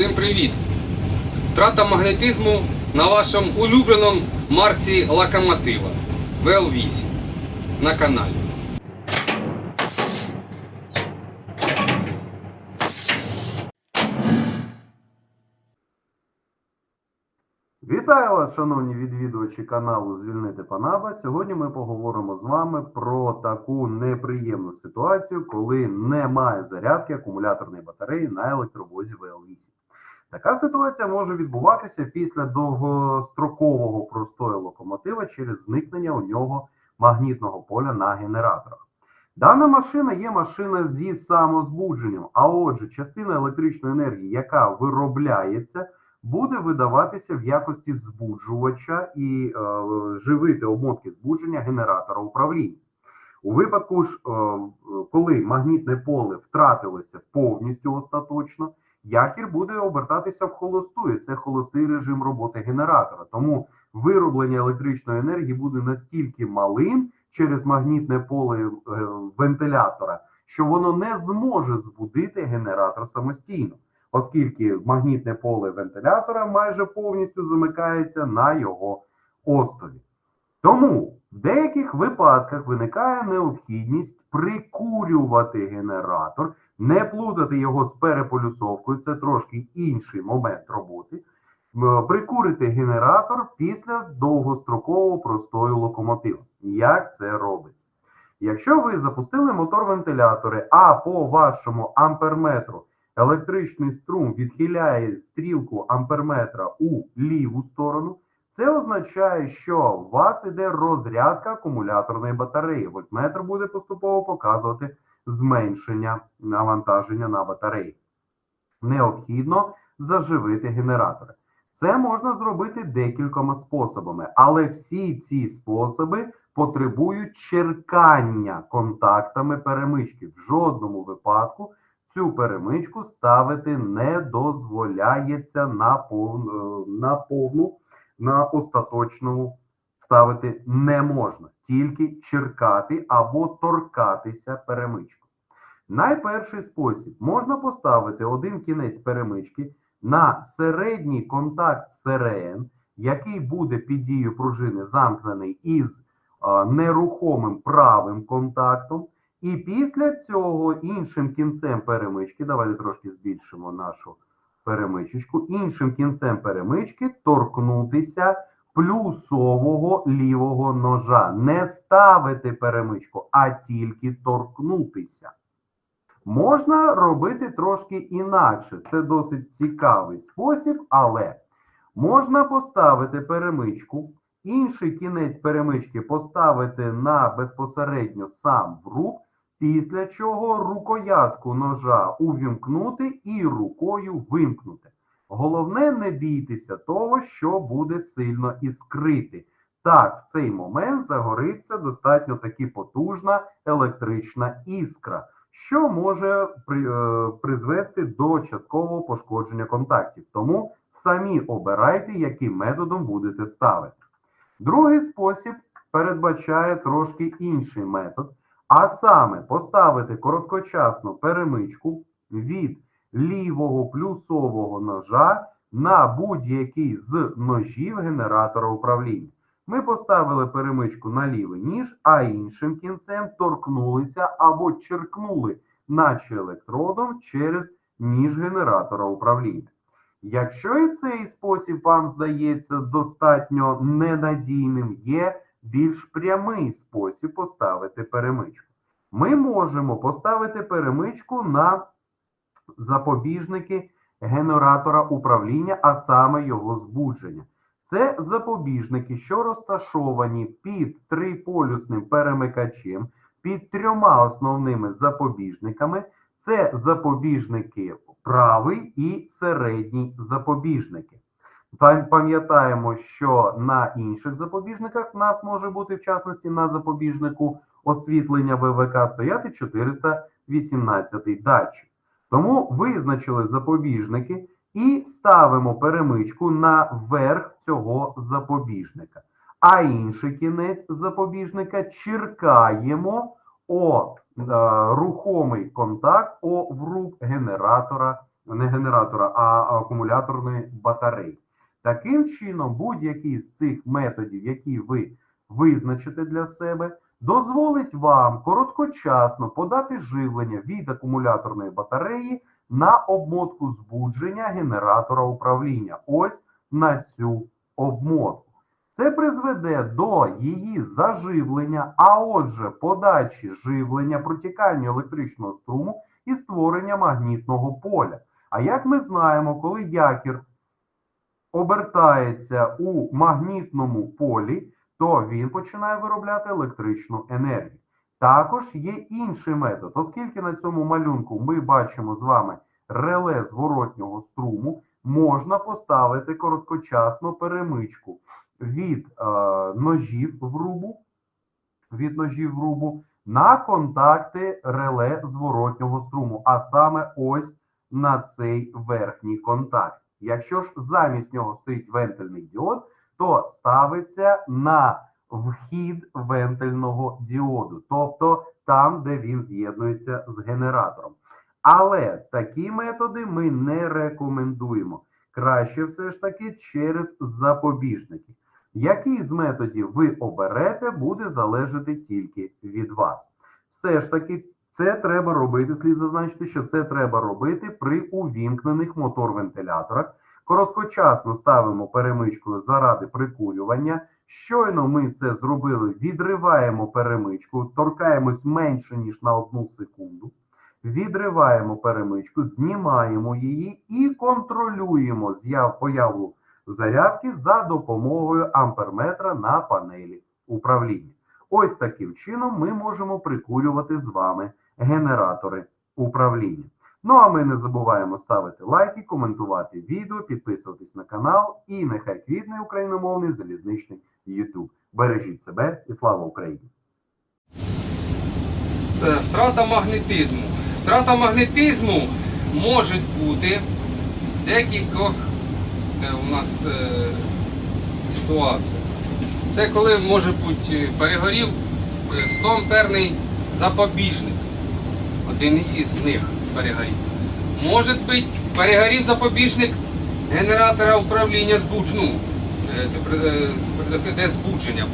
Всім привіт! Втрата магнетизму на вашому улюбленому марці локомотива ВЛ8 на каналі. Вітаю вас, шановні відвідувачі каналу Звільнити Панаба. Сьогодні ми поговоримо з вами про таку неприємну ситуацію, коли немає зарядки акумуляторної батареї на електровозі ВЛ8. Така ситуація може відбуватися після довгострокового простою локомотива через зникнення у нього магнітного поля на генераторах. Дана машина є машина зі самозбудженням, а отже, частина електричної енергії, яка виробляється, буде видаватися в якості збуджувача і е, живити обмотки збудження генератора управління. У випадку ж, е, коли магнітне поле втратилося повністю остаточно, якір буде обертатися в холосту, і це холостий режим роботи генератора. Тому вироблення електричної енергії буде настільки малим через магнітне поле е, вентилятора, що воно не зможе збудити генератор самостійно оскільки магнітне поле вентилятора майже повністю замикається на його остові. Тому в деяких випадках виникає необхідність прикурювати генератор, не плутати його з переполюсовкою, це трошки інший момент роботи. Прикурити генератор після довгострокового простою локомотива. Як це робиться? Якщо ви запустили мотор вентилятори, а по вашому амперметру електричний струм відхиляє стрілку амперметра у ліву сторону, це означає, що у вас іде розрядка акумуляторної батареї. Вольтметр буде поступово показувати зменшення навантаження на батареї. Необхідно заживити генератори. Це можна зробити декількома способами, але всі ці способи потребують черкання контактами перемички. В жодному випадку цю перемичку ставити не дозволяється на повну, на повну, на остаточну ставити не можна, тільки черкати або торкатися перемичку. Найперший спосіб можна поставити один кінець перемички на середній контакт СРН, який буде під дією пружини замкнений із а, нерухомим правим контактом. І після цього іншим кінцем перемички, давайте трошки збільшимо нашу перемичечку, іншим кінцем перемички торкнутися плюсового лівого ножа. Не ставити перемичку, а тільки торкнутися. Можна робити трошки інакше. Це досить цікавий спосіб, але можна поставити перемичку, інший кінець перемички поставити на безпосередньо сам в рук, після чого рукоятку ножа увімкнути і рукою вимкнути. Головне, не бійтеся того, що буде сильно іскрити. Так, в цей момент загориться достатньо таки потужна електрична іскра, що може е, призвести до часткового пошкодження контактів. Тому самі обирайте, яким методом будете ставити. Другий спосіб передбачає трошки інший метод, а саме поставити короткочасну перемичку від лівого плюсового ножа на будь-який з ножів генератора управління. Ми поставили перемичку на лівий ніж, а іншим кінцем торкнулися або черкнули, наче електродом через ніж генератора управління. Якщо і цей спосіб вам здається достатньо ненадійним, є більш прямий спосіб поставити перемичку. Ми можемо поставити перемичку на запобіжники генератора управління, а саме його збудження. Це запобіжники, що розташовані під триполюсним перемикачем, під трьома основними запобіжниками. Це запобіжники правий і середній запобіжники. Пам- Пам'ятаємо, що на інших запобіжниках в нас може бути, в частності на запобіжнику освітлення ВВК, стояти 418 датчик. Тому визначили запобіжники і ставимо перемичку на верх цього запобіжника. А інший кінець запобіжника черкаємо о е, рухомий контакт о в рук генератора не генератора, а акумуляторної батареї. Таким чином, будь-який з цих методів, які ви визначите для себе, дозволить вам короткочасно подати живлення від акумуляторної батареї на обмотку збудження генератора управління. Ось на цю обмотку. Це призведе до її заживлення, а отже, подачі живлення, протікання електричного струму і створення магнітного поля. А як ми знаємо, коли якір обертається у магнітному полі, то він починає виробляти електричну енергію. Також є інший метод, оскільки на цьому малюнку ми бачимо з вами реле зворотнього струму, можна поставити короткочасну перемичку від е, ножів в рубу, від ножів в рубу на контакти реле зворотнього струму, а саме ось на цей верхній контакт. Якщо ж замість нього стоїть вентильний діод, то ставиться на вхід вентильного діоду, тобто там, де він з'єднується з генератором. Але такі методи ми не рекомендуємо. Краще все ж таки через запобіжники. Який з методів ви оберете, буде залежати тільки від вас. Все ж таки, це треба робити, слід зазначити, що це треба робити при увімкнених мотор-вентиляторах. Короткочасно ставимо перемичкою заради прикурювання. Щойно ми це зробили, відриваємо перемичку, торкаємось менше, ніж на одну секунду. Відриваємо перемичку, знімаємо її і контролюємо появу зарядки за допомогою амперметра на панелі управління. Ось таким чином ми можемо прикурювати з вами генератори управління. Ну а ми не забуваємо ставити лайки, коментувати відео, підписуватись на канал і нехай квітне україномовний залізничний YouTube. Бережіть себе і слава Україні! Е, Втрата магнетизму. Втрата магнетизму може бути декількох е, у нас е, ситуаціях. Це коли може бути е, перегорів е, 100 амперний запобіжник. Один із них перегорів. Може бути перегорів запобіжник генератора управління збудження. Ну, е, е, при- де збудження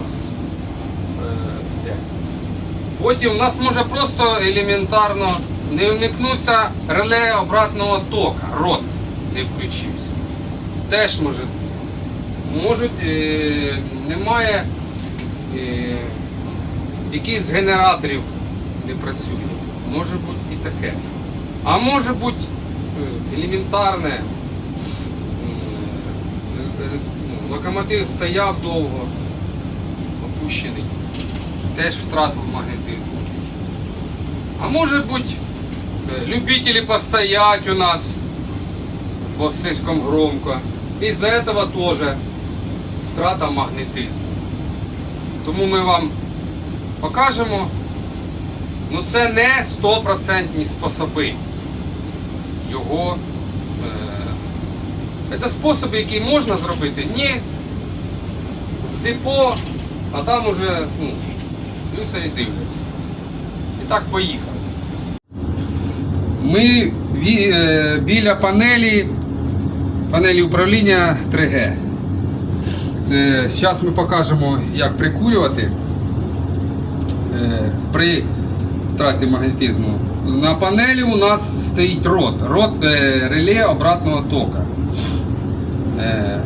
у нас е. Потім у нас може просто елементарно не вмикнутися реле обратного тока, рот не включився. Теж може. Можуть, е, немає е, якийсь генераторів не працює. Може бути і таке. А може бути е, елементарне. е, е, ну, Локомотив стояв довго, опущений теж втратив магнетизм. А може бути, любители постоять у нас, бо слишком громко. Из-за этого тоже втрата магнетизму. Тому ми вам покажемо. Ну це не стопроцентні способи. Його. Е, це способи, які можна зробити. Ні. В депо, а там уже ну, слюсарі дивляться. І так поїхали. Ми е, біля панелі, панелі управління 3G. Зараз ми покажемо, як прикурювати е, при втраті магнетизму. На панелі у нас стоїть рот, рот е, реле обратного тока. Е,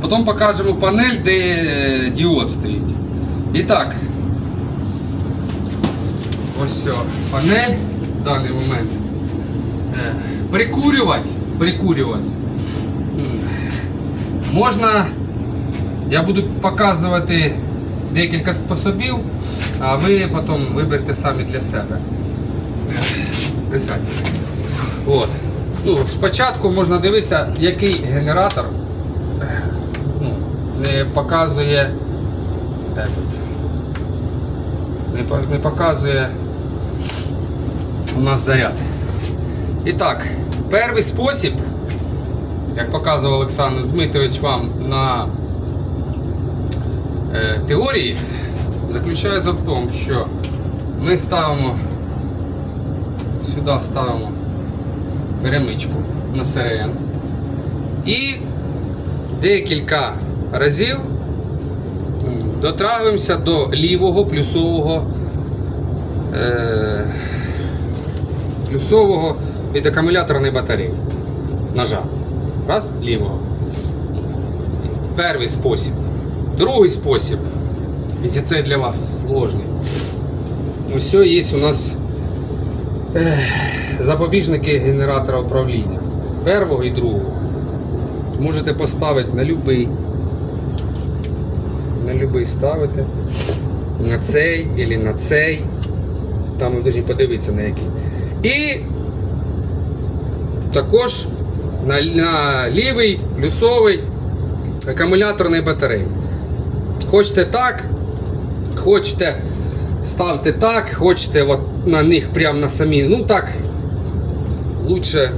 Потім покажемо панель, де е, діод стоїть. І так, ось все, панель в даний момент. Прикурювати, прикурювати. Можна, я буду показувати декілька способів, а ви потім виберете самі для себе. От. Ну, спочатку можна дивитися, який генератор ну, не показує не, показує у нас заряд. І так, перший спосіб, як показував Олександр Дмитрович вам на теорії, заключається в тому, що ми ставимо сюди ставимо перемичку на СРН. І декілька разів м, дотрагуємося до лівого плюсового е, плюсового від акумуляторної батареї. Ножа. Раз, лівого. Перший спосіб. Другий спосіб. Якщо це для вас сложний. Ось є у нас запобіжники генератора управління. Першого і другого. Можете поставити на любий. На любий ставити. На цей або на цей. Там ви повинні подивитися на який. І також на, на лівий плюсовий акумуляторної батареї. Хочете так, хочете ставте так, хочете от на них прямо на самі. Ну так, лучше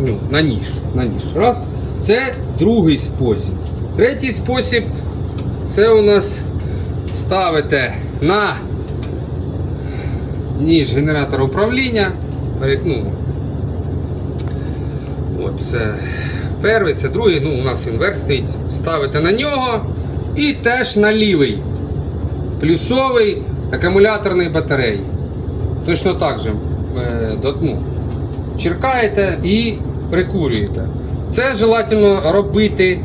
ну, на ніж. На ніж. Раз. Це другий спосіб. Третій спосіб це у нас ставите на ніж генератора управління. Ну, От, це перший, це другий, ну у нас інверс стоїть. Ставите на нього і теж на лівий. Плюсовий акумуляторний батареї. Точно так же е, ну, черкаєте і прикурюєте. Це желательно робити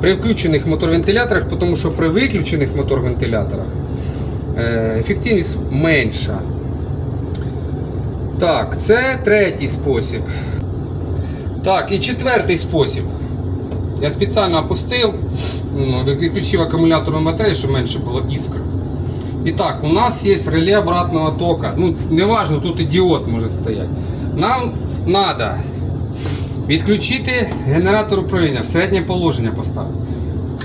при включених мотор-вентиляторах, тому що при виключених мотор-вентиляторах е, ефективність менша. Так, це третій спосіб. Так, і четвертий спосіб. Я спеціально опустив, відключив акумуляторну батарею, щоб менше було іскр. І так, у нас є реле обратного тока. Ну, неважно, тут і діод може стояти. Нам треба відключити генератор управління, в середнє положення поставити.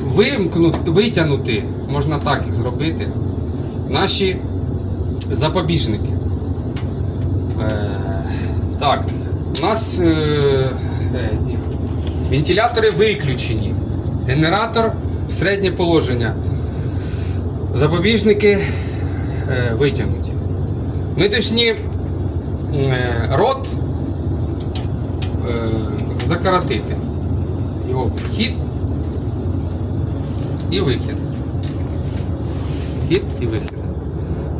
Вимкнути, витягнути, можна так їх зробити, наші запобіжники. Е, так, у нас е, е. Вентилятори виключені. Генератор в середнє положення. Запобіжники е, витягнуті. Ми е, рот е, закоротити. Його вхід і вихід. Вхід і вихід.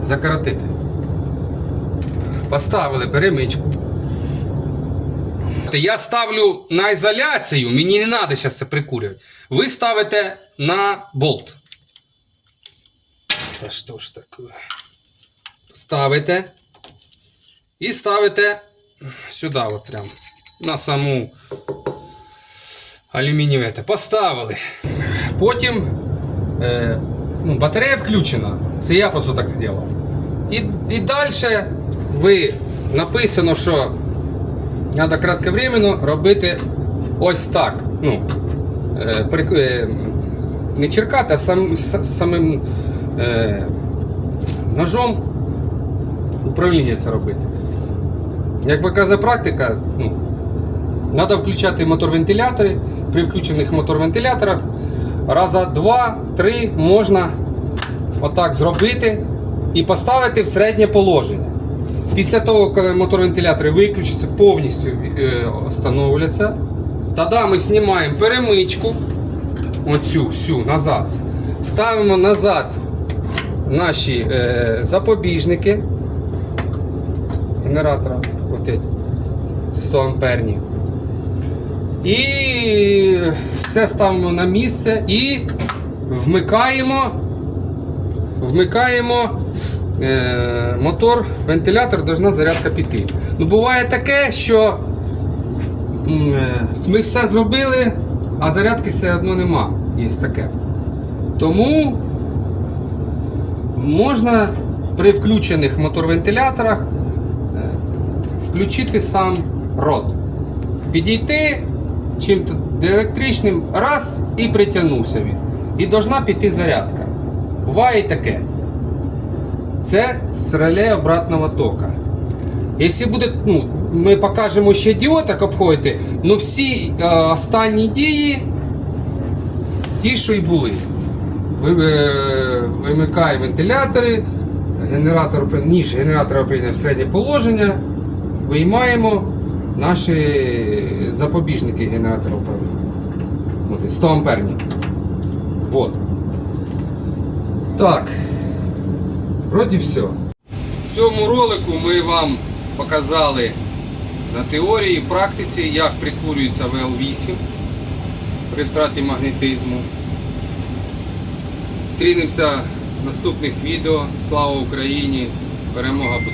Закоротити. Поставили перемичку. Я ставлю на ізоляцію, мені не треба зараз це прикурювати. Ви ставите на болт. Та що ж таке? Ставите. І ставите сюди, от прям. На саму алюмінієву. Поставили. Потім е, ну, батарея включена. Це я просто так зробив. І, і далі ви написано, що треба кратковременно робити ось так. Ну, е, е, не черкати, а сам, самим е, ножом управління це робити. Як показує практика, ну, треба включати мотор-вентилятори. При включених мотор-вентиляторах раза два-три можна отак зробити і поставити в середнє положення. Після того, коли мотор-вентилятори виключаться, повністю е, встановляться, тоді ми знімаємо перемичку, оцю всю назад. Ставимо назад наші е, запобіжники. Генератора, от эти, 100 амперні. І все ставимо на місце і вмикаємо, вмикаємо е, мотор, вентилятор, должна зарядка піти. Ну, буває таке, що е, ми все зробили, а зарядки все одно нема. Є таке. Тому можна при включених мотор-вентиляторах е, включити сам рот. Підійти чим-то електричним, раз і притягнувся він. І должна піти зарядка. Буває таке. Це з реле обратного тока. Якщо буде, ну, ми покажемо ще діод, як обходити, ну всі е, останні дії ті, що й були. Е, вимикає вентилятори, генератор, ніж генератора прийде в середнє положення, виймаємо, наші запобіжники генератора управління. 100 амперні. Вот. Так. Вроді все. В цьому ролику ми вам показали на теорії і практиці, як прикурюється ВЛ8 при втраті магнетизму. Стрінемося в наступних відео. Слава Україні! Перемога буде!